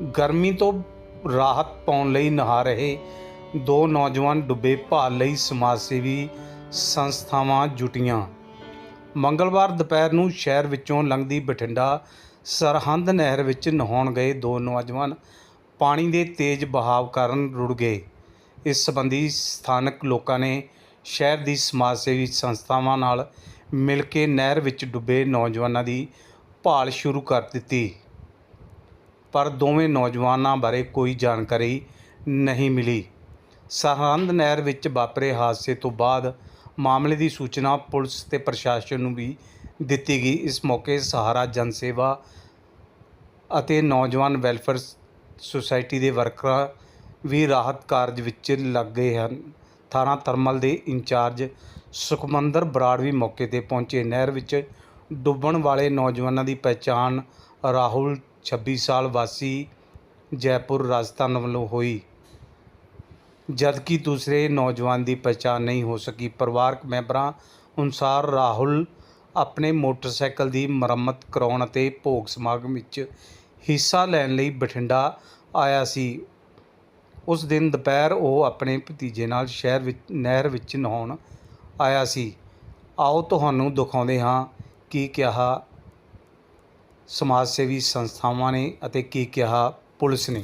ਗਰਮੀ ਤੋਂ ਰਾਹਤ ਪਾਉਣ ਲਈ ਨਹਾ ਰਹੇ ਦੋ ਨੌਜਵਾਨ ਡੁੱਬੇ ਭਾਲ ਲਈ ਸਮਾਜ ਸੇਵੀ ਸੰਸਥਾਵਾਂ ਜੁਟੀਆਂ। ਮੰਗਲਵਾਰ ਦੁਪਹਿਰ ਨੂੰ ਸ਼ਹਿਰ ਵਿੱਚੋਂ ਲੰਘਦੀ ਬਠਿੰਡਾ ਸਰਹੰਦ ਨਹਿਰ ਵਿੱਚ ਨਹਾਉਣ ਗਏ ਦੋ ਨੌਜਵਾਨ ਪਾਣੀ ਦੇ ਤੇਜ਼ ਬਹਾਵ ਕਾਰਨ ਰੁੜ ਗਏ। ਇਸ ਸੰਬੰਧੀ ਸਥਾਨਕ ਲੋਕਾਂ ਨੇ ਸ਼ਹਿਰ ਦੀ ਸਮਾਜ ਸੇਵੀ ਸੰਸਥਾਵਾਂ ਨਾਲ ਮਿਲ ਕੇ ਨਹਿਰ ਵਿੱਚ ਡੁੱਬੇ ਨੌਜਵਾਨਾਂ ਦੀ ਭਾਲ ਸ਼ੁਰੂ ਕਰ ਦਿੱਤੀ। ਪਰ ਦੋਵੇਂ ਨੌਜਵਾਨਾਂ ਬਾਰੇ ਕੋਈ ਜਾਣਕਾਰੀ ਨਹੀਂ ਮਿਲੀ। ਸਰਹੰਦ ਨਹਿਰ ਵਿੱਚ ਵਾਪਰੇ ਹਾਦਸੇ ਤੋਂ ਬਾਅਦ ਮਾਮਲੇ ਦੀ ਸੂਚਨਾ ਪੁਲਿਸ ਤੇ ਪ੍ਰਸ਼ਾਸਨ ਨੂੰ ਵੀ ਦਿੱਤੀ ਗਈ। ਇਸ ਮੌਕੇ ਸਹਾਰਾ ਜਨ ਸੇਵਾ ਅਤੇ ਨੌਜਵਾਨ ਵੈਲਫੇਅਰ ਸੁਸਾਇਟੀ ਦੇ ਵਰਕਰਾਂ ਵੀ ਰਾਹਤ ਕਾਰਜ ਵਿੱਚ ਲੱਗ ਗਏ ਹਨ। ਥਾਣਾ ਥਰਮਲ ਦੇ ਇੰਚਾਰਜ ਸੁਖਮੰਦਰ ਬਰਾੜ ਵੀ ਮੌਕੇ ਤੇ ਪਹੁੰਚੇ। ਨਹਿਰ ਵਿੱਚ ਡੁੱਬਣ ਵਾਲੇ ਨੌਜਵਾਨਾਂ ਦੀ ਪਛਾਣ ਰਾਹੁਲ 26 ਸਾਲ ਵਾਸੀ ਜੈਪੁਰ ਰਾਜਸਥਾਨ ਵੱਲੋਂ ਹੋਈ। ਜਦਕਿ ਦੂਸਰੇ ਨੌਜਵਾਨ ਦੀ ਪਛਾਣ ਨਹੀਂ ਹੋ ਸਕੀ, ਪਰਿਵਾਰਕ ਮੈਂਬਰਾਂ ਅਨੁਸਾਰ ਰਾਹੁਲ ਆਪਣੇ ਮੋਟਰਸਾਈਕਲ ਦੀ ਮੁਰੰਮਤ ਕਰਾਉਣ ਅਤੇ ਭੋਗ ਸਮਾਗਮ ਵਿੱਚ ਹਿੱਸਾ ਲੈਣ ਲਈ ਬਠਿੰਡਾ ਆਇਆ ਸੀ। ਉਸ ਦਿਨ ਦੁਪਹਿਰ ਉਹ ਆਪਣੇ ਭਤੀਜੇ ਨਾਲ ਸ਼ਹਿਰ ਵਿੱਚ, ਨਹਿਰ ਵਿੱਚ ਨਹਾਉਣ ਆਇਆ ਸੀ। ਆਓ, ਤੁਹਾਨੂੰ ਦਿਖਾਉਂਦੇ ਹਾਂ ਕੀ ਕਿਹਾ ਸਮਾਜ ਸੇਵੀ ਸੰਸਥਾਵਾਂ ਨੇ ਅਤੇ ਕੀ ਕਿਹਾ ਪੁਲਿਸ ਨੇ।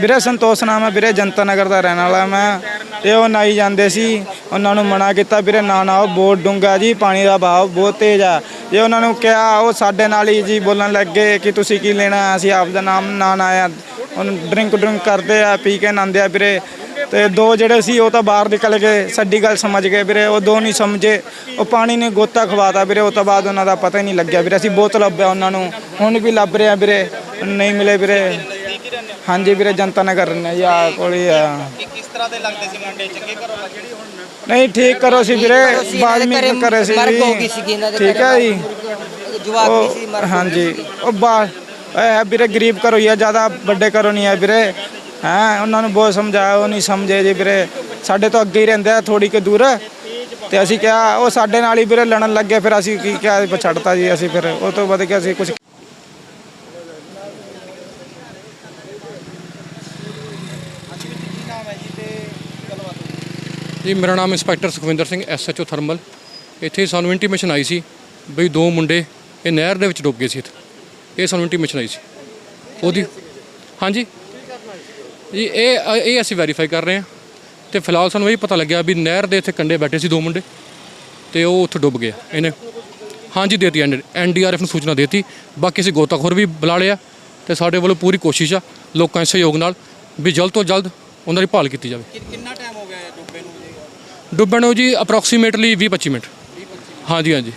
ਵੀਰੇ ਸੰਤੋਸ਼ ਨਾਮ ਹੈ, ਵੀਰੇ ਜਨਤਾ ਨਗਰ ਦਾ ਰਹਿਣ ਵਾਲਾ ਮੈਂ। ਤੇ ਉਹ ਨਾਈ ਜਾਂਦੇ ਸੀ, ਉਹਨਾਂ ਨੂੰ ਮਨਾ ਕੀਤਾ, ਵੀਰੇ ਨਾ ਨਾ ਉਹ ਬਹੁਤ ਡੂੰਘਾ ਜੀ, ਪਾਣੀ ਦਾ ਬਹਾਵ ਬਹੁਤ ਤੇਜ਼ ਆ। ਜੇ ਉਹਨਾਂ ਨੂੰ ਕਿਹਾ, ਉਹ ਸਾਡੇ ਨਾਲ ਹੀ ਜੀ ਬੋਲਣ ਲੱਗੇ ਕਿ ਤੁਸੀਂ ਕੀ ਲੈਣਾ, ਅਸੀਂ ਆਪ ਦਾ ਨਾਮ ਨਾ ਨਾ ਆਇਆ। ਉਹਨੂੰ ਡਰਿੰਕ ਡਰਿੰਕ ਕਰਦੇ ਆ, ਪੀ ਕੇ ਨੰਦੇ ਆ, ਵੀਰੇ। ਤੇ ਦੋ ਜਿਹੜੇ ਸੀ ਉਹ ਤਾਂ ਬਾਹਰ ਨਿਕਲ ਗਏ ਸਾਡੀ ਗੱਲ ਸਮਝ ਗਏ ਵੀਰੇ ਉਹ ਦੋ ਨਹੀਂ ਸਮਝੇ। ਉਹ ਪਾਣੀ ਨੇ ਗੋਤਾ ਖਵਾਤਾ ਵੀਰੇ ਉਹ ਤੋਂ ਬਾਅਦ ਉਹਨਾਂ ਦਾ ਪਤਾ ਹੀ ਨਹੀਂ ਲੱਗਿਆ ਵੀਰੇ ਅਸੀਂ ਬਹੁਤ ਲੱਭਿਆ ਉਹਨਾਂ ਨੂੰ। ਹੁਣ ਵੀ ਲੱਭ ਰਹੇ ਵੀਰੇ ਨਹੀਂ ਮਿਲੇ ਵੀਰੇ। ਹਾਂਜੀ ਵੀਰੇ ਜਨਤਾ ਨਗਰ ਨੇ ਜੀ ਆ ਕੋਲ ਆ। ਕਿਸ ਤਰ੍ਹਾਂ ਦੇ ਲੱਗਦੇ ਸੀ ਮੁੰਡੇ ਚੰਗੇ ਘਰੋਂ ਜਿਹੜੀ ਹੁਣ ਨਹੀਂ ਠੀਕ ਕਰੋ ਸੀ ਵੀਰੇ ਬਾਅਦ ਵਿੱਚ ਕਰੇ ਸੀ ਮਰਗ ਹੋ ਗਈ ਜੀ ਸੀਗੀ ਇਹਨਾਂ ਦੇ ਠੀਕ ਹੈ ਜੀ। ਜਵਾਕ ਵੀ ਸੀ ਉਹ ਮਰ ਹਾਂਜੀ ਉਹ ਬਾ ਇਹ ਵੀਰੇ ਗਰੀਬ ਘਰੋਂ ਹੀ ਆ ਜ਼ਿਆਦਾ ਵੱਡੇ ਘਰੋਂ ਨਹੀਂ ਆ ਵੀਰੇ। ਹੈ, ਉਹਨਾਂ ਨੂੰ ਬਹੁਤ ਸਮਝਾਇਆ ਉਹ ਨਹੀਂ ਸਮਝੇ ਜੀ ਵੀਰੇ। ਸਾਡੇ ਤੋਂ ਅੱਗੇ ਹੀ ਰਹਿੰਦੇ ਆ ਥੋੜੀ ਕਿ ਦੂਰ। ਤੇ ਅਸੀਂ ਕਿਹਾ, ਉਹ ਸਾਡੇ ਨਾਲ ਹੀ ਵੀਰੇ ਲੜਨ ਲੱਗੇ ਫਿਰ ਅਸੀਂ ਕੀ ਕਿਹਾ ਛੱਡਤਾ ਜੀ ਅਸੀਂ ਫਿਰ। ਉਹ ਤੋਂ ਬਾਅਦ ਕਿ ਅਸੀਂ ਕੁਝ ਜੀ, ਮੇਰਾ ਨਾਮ inspector Sukhwinder Singh SHO thermal. ਇੱਥੇ ਸਾਨੂੰ ਇੰਟੀਮੇਸ਼ਨ ਆਈ ਸੀ ਬਈ ਦੋ ਮੁੰਡੇ ਇਹ ਨਹਿਰ ਦੇ ਵਿੱਚ ਡੁੱਬ ਗਏ ਸੀ ਇਹ ਸਾਨੂੰ ਇੰਟੀਮੇਸ਼ਨ ਆਈ ਸੀ। ਉਹਦੀ ਹਾਂਜੀ? ਜੀ ਇਹ ਇਹ ਅਸੀਂ ਵੈਰੀਫਾਈ ਕਰ ਰਹੇ ਹਾਂ। ਤੇ ਫਿਲਹਾਲ ਸਾਨੂੰ ਇਹ ਪਤਾ ਲੱਗਿਆ ਵੀ ਨਹਿਰ ਦੇ ਇੱਥੇ ਕੰਢੇ ਬੈਠੇ ਸੀ ਦੋ ਮੁੰਡੇ ਤੇ ਉਹ ਉੱਥੇ ਡੁੱਬ ਗਏ ਇਹਨੇ। ਹਾਂਜੀ ਦੇਤੀ ਐਨਡੀਆਰਐਫ ਨੂੰ ਸੂਚਨਾ ਦੇਤੀ। ਬਾਕੀ ਅਸੀਂ ਗੋਤਾਖੋਰ ਵੀ ਬੁਲਾ ਲਿਆ ਤੇ ਸਾਡੇ ਵੱਲੋਂ ਪੂਰੀ ਕੋਸ਼ਿਸ਼ ਆ ਲੋਕਾਂ ਦੇ ਸਹਿਯੋਗ ਨਾਲ ਵੀ ਜਲਦ ਤੋਂ ਜਲਦ ਉਹਨਾਂ ਦੀ ਭਾਲ ਕੀਤੀ ਜਾਵੇ। ਕਿੰਨਾ ਟਾਈਮ ਹੋ ਗਿਆ ਡੁੱਬੇ ਨੂੰ ਡੁੱਬਣ ਨੂੰ ਜੀ ਅਪਰੋਕਸੀਮੇਟਲੀ 20 25 ਮਿੰਟ। ਹਾਂਜੀ ਹਾਂਜੀ।